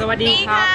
สวัสดีครับ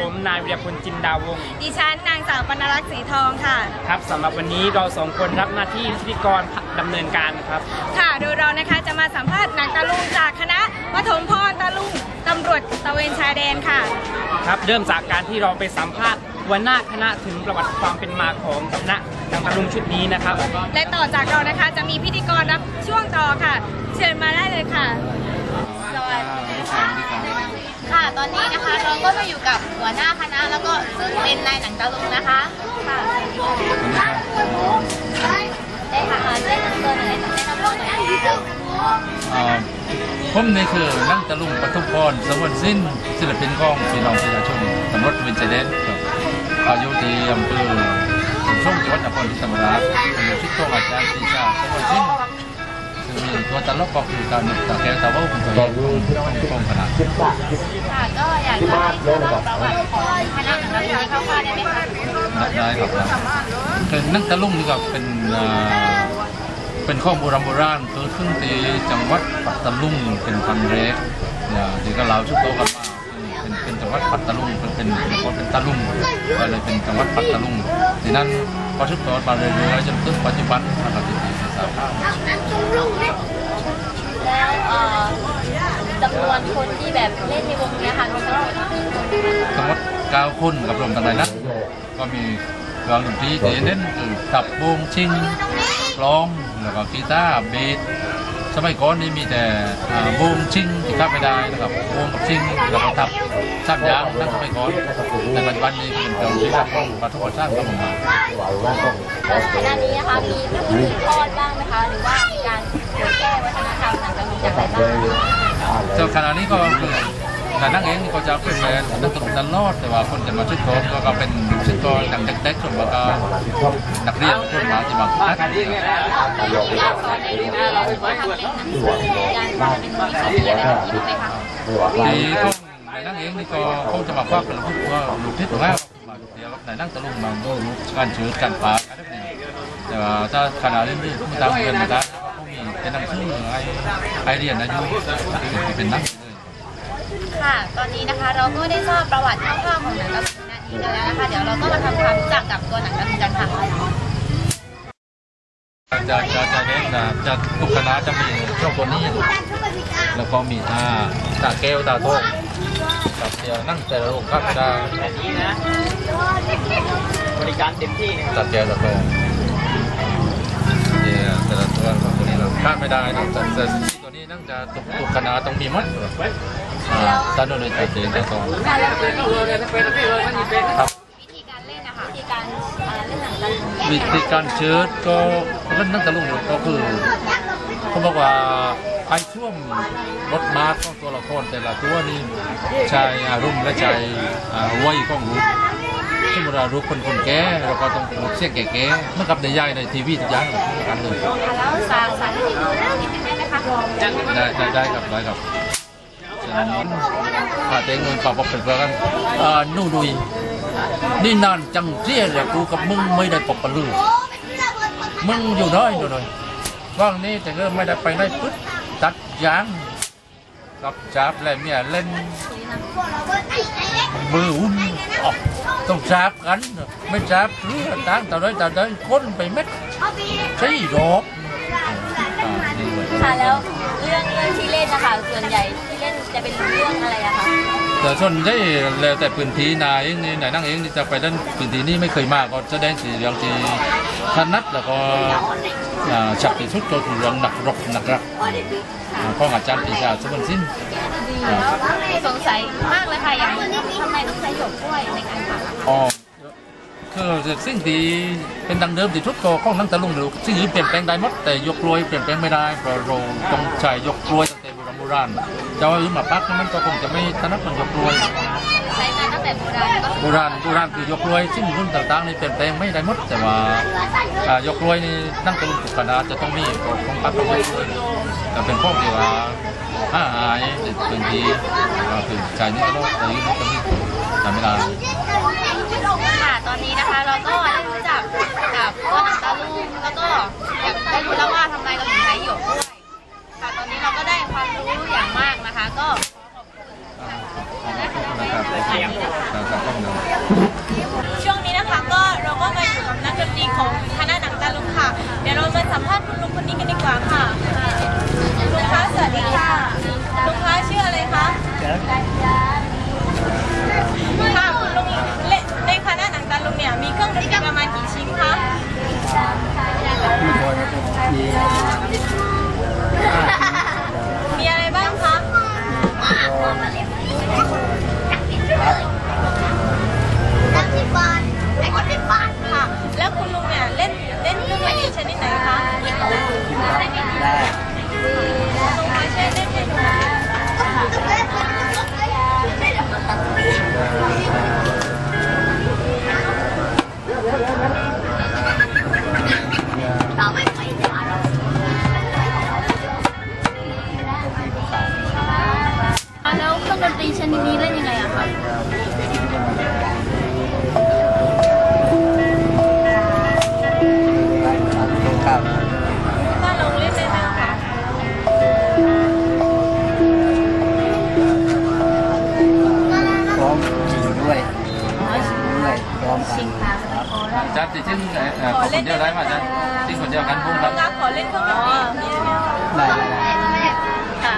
ผมนายวิรพลจินดาวงศ์ดิฉันนางสาวปนรักษ์สีทองค่ะ ครับสำหรับวันนี้เราสองคนรับหน้าที่พิธีกรดำเนินการครับ ค่ะโดยเรานะคะจะมาสัมภาษณ์นางตะลุงจากคณะปฐมพรตะลุงตำรวจตระเวนชายแดนค่ะ ครับเริ่มจากการที่เราไปสัมภาษณ์ หัวหน้าคณะถึงประวัติความเป็นมาของคณะดังตะลุงชุดนี้นะครับ และต่อจากเรานะคะจะมีพิธีกรรับช่วงต่อค่ะ เชิญมาได้เลยค่ะสวัสดีค่ะค่ะ ตอนนี้นะคะเราก็มาอยู่กับหัวหน้าคณะแล้วก็ซึ่งเป็นนายหนังตะลุงนะคะค่ะได้ค่ะได้นำตัวหน่อยได้นำตัวหน่อยอ่าผมนี่คือนั่งตะลุงปทุมพรสมวนสิ้นศิลปินของพี่น้องประชาชนตำรวจเวนเจเดนครับ อายุที่อำเภอช่วงจังหวัดนครศรีธรรมราชเป็นชิดของอาจารย์ปีชาสมวนสิ้นซึ่งตัวตลกก็คือการหนุนตาแก้วตาเว่าของตัวเองของคณะค่ะก็อยากจะให้ช่วยเล่าประวัติของคณะนังตะลุงคร่าวๆได้ไหมคะนับได้ครับคือนั่งตะลุงนี่ก็เป็นเป็นข้อมูลโบราณเกิดขึ้นที่จังหวัดปัตตาลุเป็นพันเรกเนี่ยที่ก็เราชุดโตกันมา จังหวัดปัตตาลุงเป็นเป็นเป็นเป็นตะลุงก็เลยเป็นจังหวัดปัตตาลุงทีนั้นพอชุดโตมาเรื่อยๆจนถึงปัจจุบันนะครับที่ที่ทราบแล้วเอ่อจำนวนคนที่แบบเล่นในวงเนี้ยค่ะมีทั้งหมดกี่คนทั้งหมด9คนกับรวมกันเลยนะก็มีเครื่องดนตรีที่เน้นคือตับวงชิงกลองแล้วก็กีตาร์เบส สมัยก่อนนี่มีแต่บูมชิงที่ข้าไม่ได้นะครับบูมกับชิงแล้วก็ทับสามอย่างนั่นสมัยก่อนแต่ปัจจุบันนี้เป็นเครื่องที่รับของปัททุสร้างครับผมมาแล้วคณะนี้นะคะมีสืบทอดบ้างไหมคะหรือว่ามีการเผยแพร่วัฒนธรรมต่างๆอย่างไรบ้างเจ้าขณะนี้ก็ คือกานั่งเองนี่ก็จะเป็นแฟนนักตลกตลอดแต่ว่าคนจะมาชุดโกนก็เป็นชุดโกนดังเด็กๆส่วนมากก็นักเรียนคนมาที่มาคัดสอนได้ด้วยว่าเราทำเป็นหนังสือการวาดเป็นวิชาเรียนอะไหมคะทีก็นนั่งเองนี่ก็คงจะมาควักเป็นลูกว่าลูกที่ตัวแรกมาเดียวกับในนั่งตะลุงมาดูการชื้อการปลาแต่ว่าถ้าขนาดนี้ไม่ตามเงินนะครัเขามีเป็นนังชื่อไอไอเรียนอายุเป็นนัก ค่ะ ตอนนี้นะคะเราก็ได้ทราบประวัติคร่าวๆของหนังตะลุงคณะนี้กันแล้วนะคะ เดี๋ยวเราก็มาทำความรู้จักกับตัวหนังตะลุงกันค่ะจะจะจะเน้นนะจะทุกคณะจะมีช่องตัวนี้ แล้วก็มีท่าตาแก้วตาโต้กับเดียวนั่งแต่ละลงครับจะแบบนี้นะบริการเต็มที่นะครับตาแก้วตาโต้เนี่ยแต่ละตัวของตัวนี้เราคาดไม่ได้นะแต่ตัวนี้นั่งจะทุกทุกคณะต้องมีมัด อ่าตาโดนเลยตาเจนตาโต้ครับวิธีการเล่นนะคะวิธีการเล่นหนังตะลุงวิธีการเชิดก็เล่นนั่งตะลุงก็คือเขาบอกว่าไอ้ช่วงรถมาของตัวละครแต่ละตัวนี่ใช้อารมณ์และใช้วัยของรูปสมมติว่ารูปคนคนแก่เราก็ต้องรูปเสียงแก่ๆเมื่อกับในย่ายในทีวีทุกอย่างแบบนี้กันเลยแล้วสาสาธิตดูหน้านิดนึงได้ไหมคะได้ได้ได้ครับได้ครับ อาเต็งเงินปรับปรับเป็นเพื่อนกันนู่นดุยนี่นานจังเสียเลยกูกับมึงไม่ได้ปรับปลือมึงอยู่น้อยอยู่หน่อยว่างนี้แต่ก็ไม่ได้ไปไหนปึ๊ดตัดยางกับจับอะไรเมียเล่นมืออุ่นอ๋อต้องจับกัน ไม่จับเรือต่างแต่ได้แต่ได้คนไปเม็ดใช่ดอกค่ะแล้วเรื่องเรื่องที่เล่นนะคะส่วนใหญ่ที่เล่น จะเป็นเรื่องอะไรอะคะ แต่ส่วนใหญ่แล้วแต่พื้นที่นายเองนี่นายนั่งเองนี่จะไปด้านพื้นที่นี้ไม่เคยมาก็แสดงสีเรื่องที่ถนัดแล้วก็อ่าฉับที่สุดก็คือเรื่องนักรบนักรักอ่าของอาจารย์ปีชาสุวรรณสินแล้วสงสัยมากเลยค่ะ อย่างทำไมต้องใช้หยวกกล้วยในการผัดอะคะอ๋อคือสิ่งที่เป็นดังเดิมที่ทุกตัวของนังตะลุงหรือสิ่งที่เปลี่ยนแปลงได้หมดแต่ยกกลวยเปลี่ยนแปลงไม่ได้เพราะเราต้องใช้ยกกลวยตั้งแต่โบราณโบราณ จะว่าอึ้งมาปักมันก็คงจะไม่ถนัดมันยกรวยใช้มาตั้งแต่โบราณโบราณโบราณคือยกรวยซึ่งรุ่นต่างๆนี่เปลี่ยนแปลงไม่ได้หมดแต่ว่ายกรวยนี่นั่งตะลุมตุกกาจะต้องมีของปักของยกรวยแต่เป็นพวกที่ว่าห้าอายเป็นทีก็คือใจนี้ก็ต้องตื่นต้องมีตามเวลาค่ะตอนนี้นะคะเราก็ได้รู้จักกับ ติดที่ซึ่งเอ่อเอ่อคนเดียวได้ไหมาจัดที่คนเดียวกันพุ่งครับงับขอเล่นเครื่องดนตรีนี้ได้ค่ะ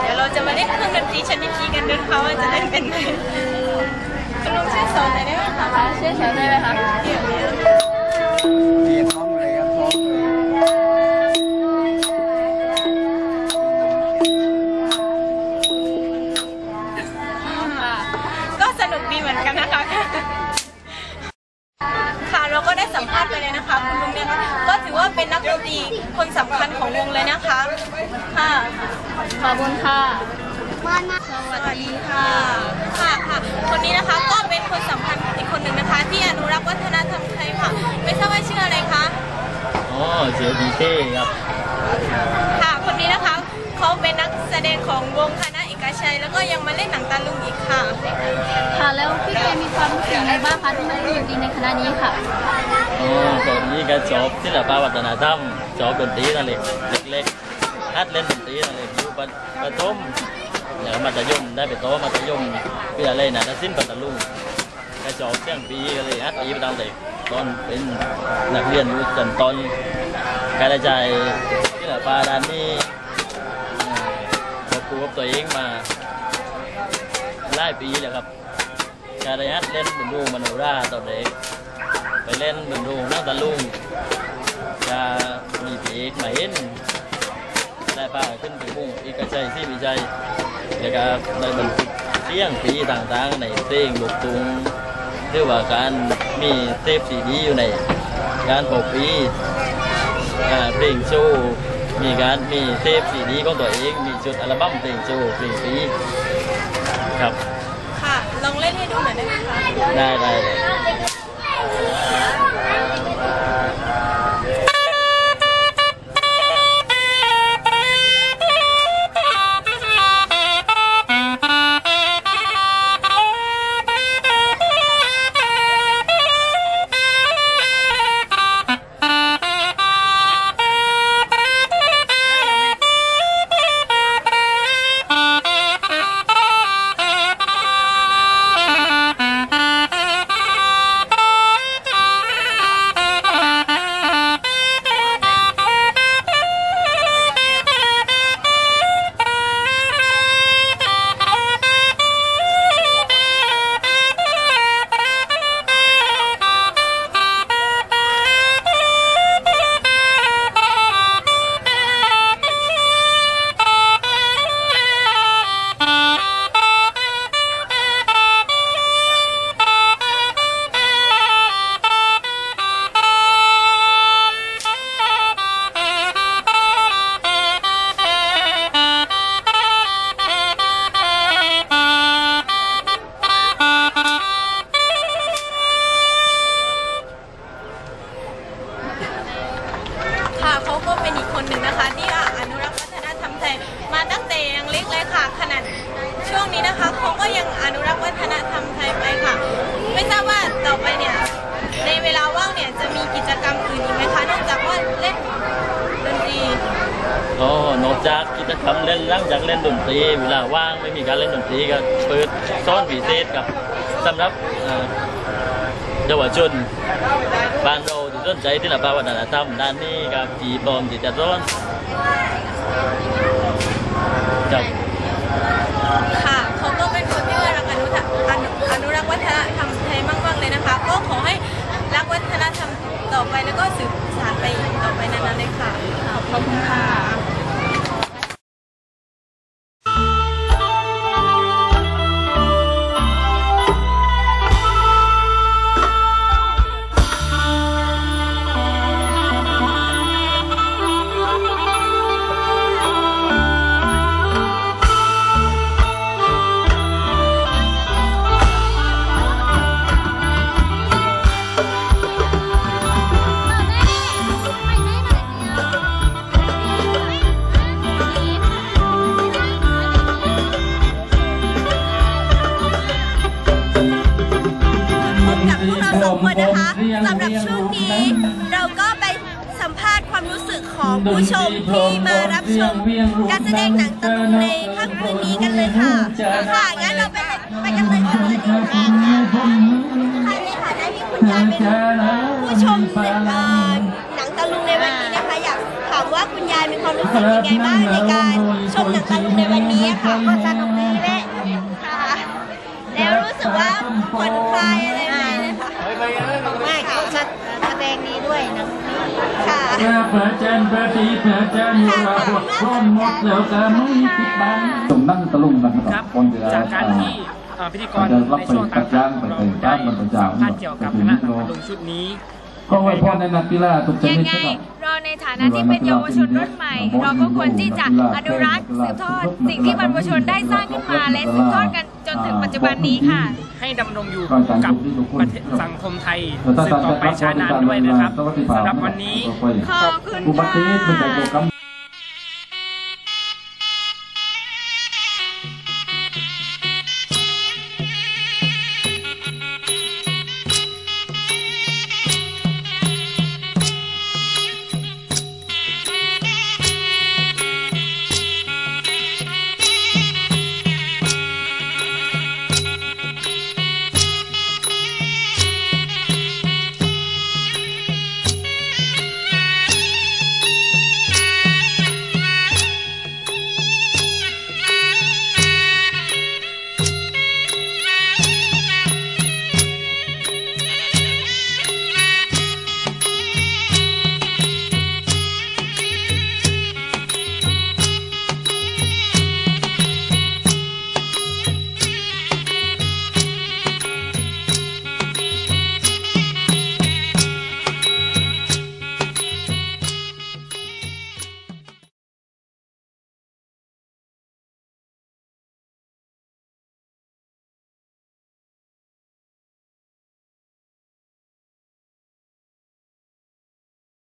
เดี๋ยวเราจะมาเล่นเครื่องดนตรีชนิดนี้กันดูนะคะว่าจะเล่นเป็นไงคุณลุงชื่อสอนหน่อยได้ไหมคะชื่อสอนได้ไหมคะ ค่ะค่ะค่ะ คนนี้นะคะก็เป็นคนสำคัญอีกคนหนึ่งนะคะ ที่อนุรักษ์วัฒนธรรมไทยค่ะ ไม่ทราบว่าชื่ออะไรคะ อ๋อเสียดีเต้ครับ ค่ะคนนี้นะคะเขาเป็นนักแสดงของวงคณะเอกชัย แล้วก็ยังมาเล่นหนังตะลุงอีกค่ะ ค่ะ แล้วพี่เจมีความรู้สึกยังไงบ้างคะที่มาเล่นดนตรีในคณะนี้ค่ะ อ๋อตอนนี้ก็จบศิลปวัฒนธรรมจบดนตรีนั่นเองเล็กๆฮัดเล่นดนตรีนั่นเองอยู่ปประถม แล้วก็มัธยมได้ไปโตมัธยมเพื่ออะไรนะสิ้นปัตตาลุงก็จบเที่ยงปีก็เลยฮัดตีไปตามเด็กตอนเป็นนักเรียนอยู่จนตอนการได้ใจศิลปะด้านนี้เอ่อควบคู่กับตัวเองมาหลายปีแล้วครับการได้ฮัดเล่นเป็นดูมโนราตอนเด็กไปเล่นเป็นดูนั่งตะลุงจะมีผีเอกมาเห็น ได้ป้าขึ้นไปมุ่งอีกกระใจที่มีใจแล้วก็ได้บรรทุกเสียงปีต่างๆ ในเพลงลูกตุงหรือว่าการมีเทปซีดีอยู่ในการปกปีอ่าเพลงโชว์มีการมีเทปซีดีของตัวเองมีชุดอัลบั้มเพลงโชว์เพลงปีครับ ค่ะ ลองเล่นให้ดูหน่อยได้ไหมคะได้ได้ เล่นดนตรีเวลาว่างไม่มีการเล่นดนตรีก็เปิดซ้อนพิเศษกับสำหรับเยาวชนบ้านเราที่สนใจที่ลปะวัฒนธรรมด้านนี้กับจีบอมที่จะร้อนจับ ของผู้ชมที่มารับชมการแสดงหนังตะลุงในค่ำคืนนี้กันเลยค่ะ ค่ะ งั้นเราไปไปกันเลยค่ะเลยดีกว่าค่ะในฐานะผู้ชมเนี่ยเอ่อหนังตะลุงในวันนี้นะคะอยากถามว่าคุณยายมีความรู้สึกยังไงบ้างในการชมหนังตะลุงในวันนี้ค่ะก็สนุกดีแหละค่ะแล้วรู้สึกว่าผ่อนคลายอะไรไหมนะคะ งดีด้วยนะค่ะเพื่อเผื่อเจนเพื่อตีเผื่อเจนอยู่ระบทพร้อมหมดแล้วก็ไม่ปิดบังตรงนั่งตะลุงนะคครัรับบคนเดียวจากการที่เอ่อพิธีกรในช่วงต่างๆเราได้สัมภาษณ์เกี่ยวกับคณะหนังตะลุงชุดนี้ก็ไว้พรในนักกีฬาทุกชยันิงดไงนะครับเราในฐานะที่เป็นเยาวชนรุ่นใหม่ เราก็ควรที่จะอนุรักษ์สืบทอดสิ่งที่บรรพชนได้สร้างขึ้นมาและสืบทอดกันจนถึงปัจจุบันนี้ค่ะ ให้ดำรงอยู่กับประเทศสังคมไทยสืบต่อไปช้านานด้วยนะครับสำหรับวันนี้ขอบคุณอุบัค่ะ